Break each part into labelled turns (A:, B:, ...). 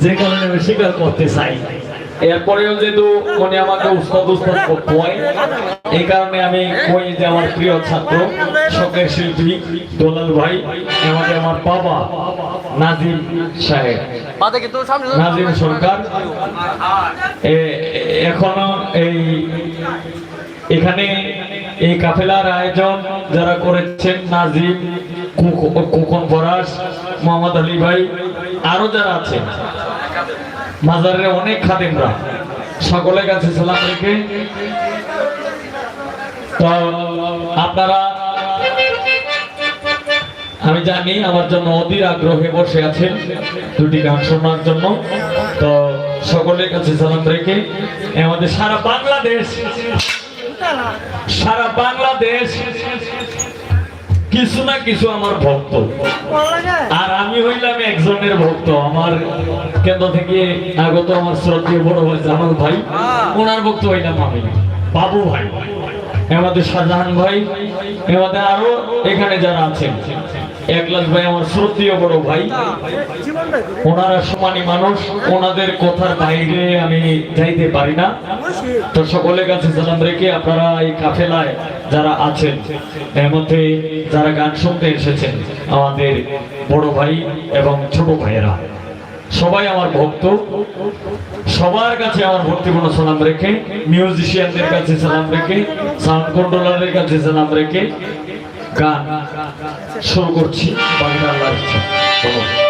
A: যে কারণে আমি স্বীকার করতে চাই। এরপরেও যেহেতু মনে আমাকে উস্তাদ উস্তাদ করতে হয়, এই কারণে আমি কই যে আমার প্রিয় ছাত্র শখের শিল্পী দোলাল ভাই, আমাকে আমার বাবা নাজিম সাহেব। নাজিম সরকার। এখনও এই, এখানে এই কাফেলার আয়োজন যারা করেছেন নাজিম কুক- কুকন ফরাস মোহাম্মদ আলী ভাই, আরও যারা আছে। মাজারের অনেক খাদেমরা। সকলের কাছে সালাম রেখে। তো, আপনারা, আমি জানি আমার জন্য অধীর আগ্রহে বসে আছেন দুটি গান শোনার জন্য। তো, সকলের কাছে সালাম রেখে আমাদের সারা বাংলাদেশ সারা বাংলাদেশ কিছু না কিছু আমার ভক্ত। আর আমি হইলাম একজনের ভক্ত। আমার কেন্দ্র থেকে আগত আমার শ্রদ্ধীয় বড় ভাই জামাল ভাই ওনার ভক্ত হইলাম আমি। বাবু ভাই। আমাদের শাহজাহান ভাই আমাদের আরও এখানে যারা আছেন। একলাস ভাই আমার শ্রদ্ধীয় বড় ভাই। ওনারা সমানী মানুষ ওনাদের কথার বাইরে আমি যাইতে পারি না। তো সকলের কাছে সালাম রেখে আপনারা এই কাফেলায় যারা আছেন এর মধ্যে যারা গান শুনতে এসেছেন আমাদের বড় ভাই এবং ছোট ভাইয়েরা। সবাই আমার ভক্ত। সবার কাছে আমার ভক্তিপূর্ণ সালাম রেখে মিউজিশিয়ানদের কাছে সালাম রেখে সাউন্ড কন্ট্রোলারের কাছে সালাম রেখে গান শুরু করছি। বাংলা আল্লাহর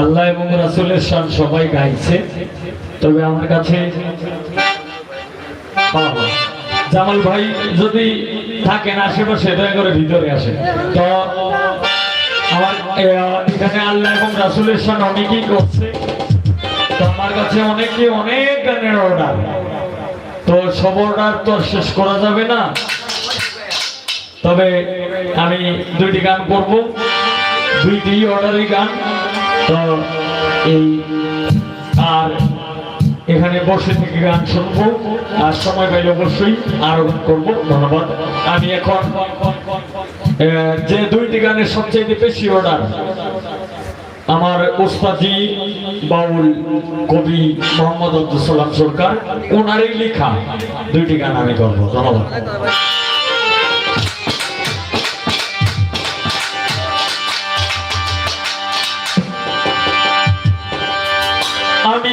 A: আল্লাহ এবং রাসুলের শান সবাই গাইছে। তবে আমার কাছে জামাল ভাই যদি থাকেন আশেপাশে, দয়া করে ভিতরে আসে তো আমার এখানে আল্লাহ এবং রাসুলের শান অনেকেই করছে। তো আমার কাছে অনেকে অনেক গানের অর্ডার। তো সব অর্ডার তো শেষ করা যাবে না। তবে আমি দুইটি গান করব। দুইটি অর্ডারই গান। আর এখানে বসে থেকে গান শুনব, আর সময় পাইলে অবশ্যই আরও করব। ধন্যবাদ। আমি এখন যে দুইটি গানের সবচেয়ে বেশি অর্ডার, আমার ওস্তাদি বাউল কবি মোহাম্মদ আব্দুল সালাম সরকার, ওনারই লেখা দুইটি গান আমি করব ধন্যবাদ।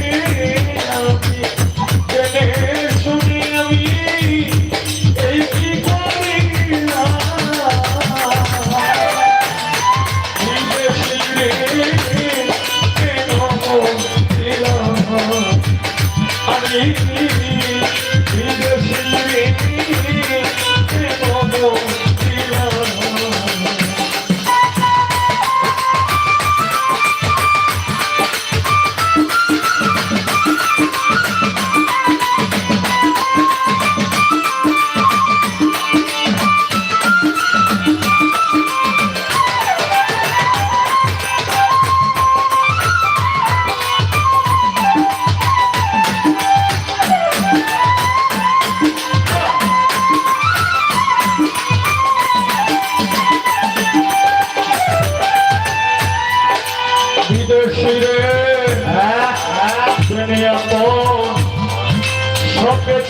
A: রে আমি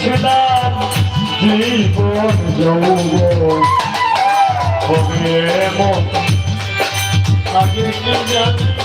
A: ছিলাম জীবন যৌবন। হবে মন আগে জানি?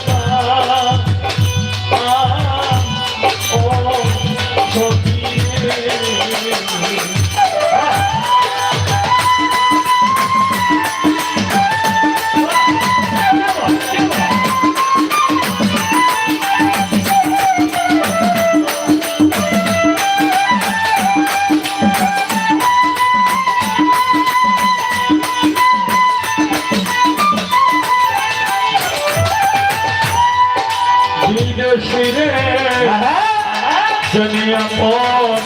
A: দুনিয়া মন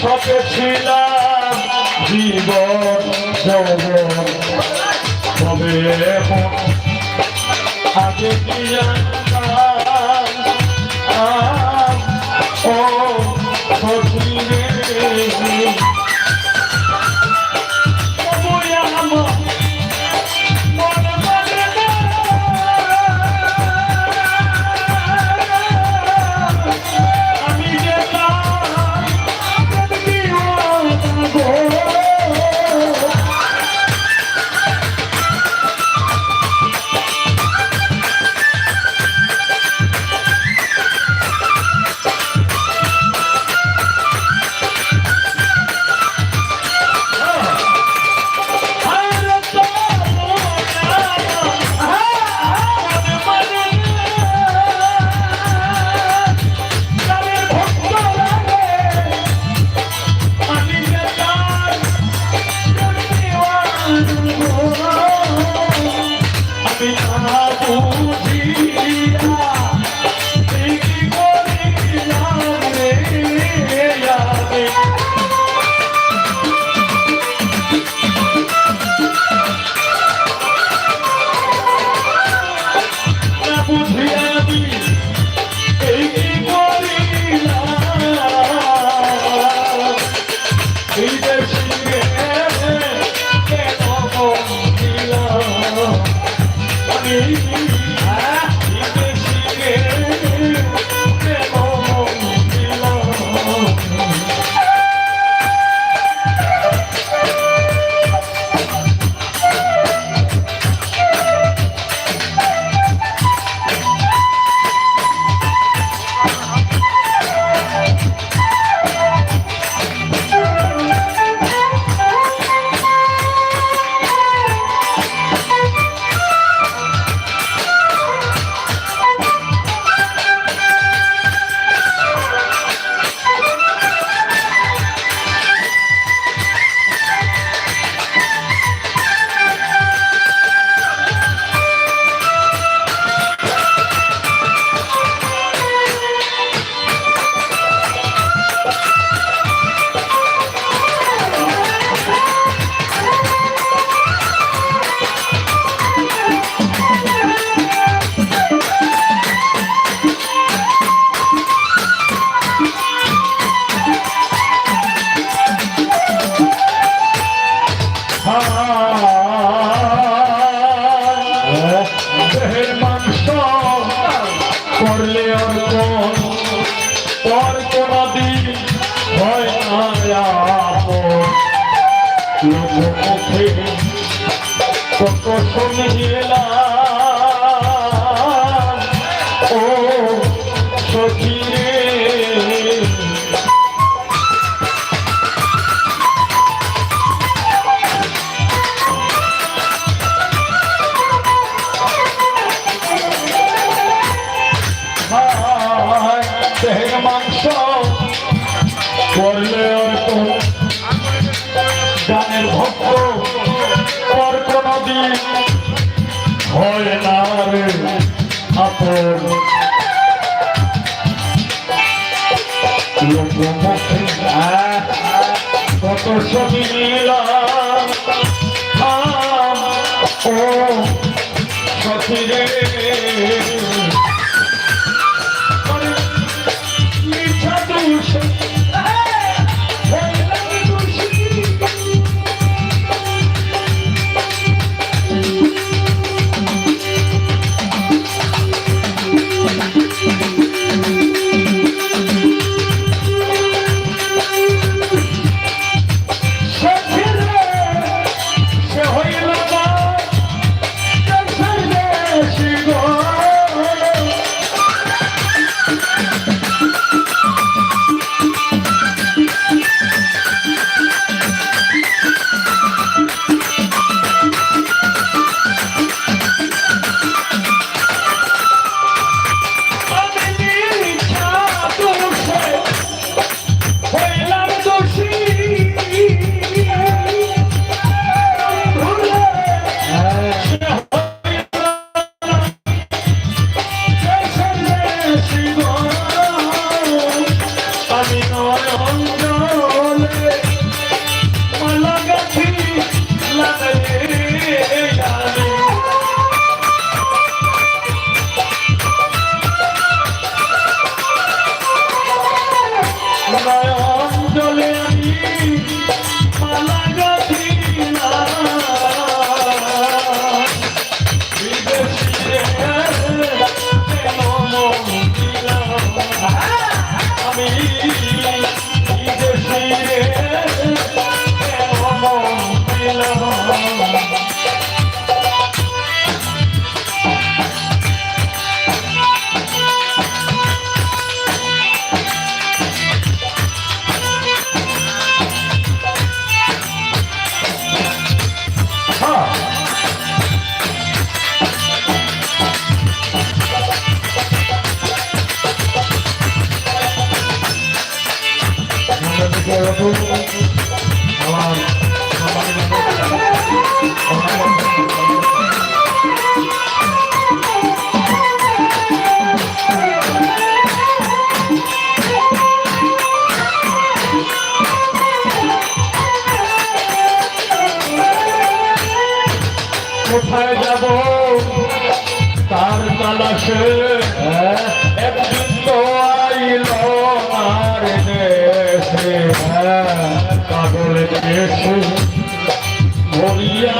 A: সবে ছিলাম জীবন যৌবন। তবে আগে দিয়া কত শুনলাম ও সখী মাংস করলে আর তোমার আর কোনদিন হয় না রে আপন। হ্যাঁ, কত ছবি নিলাম Let me hold you. তালাশে একদিন তো আইল আর দেশে। পাগল দেশে ভরিয়া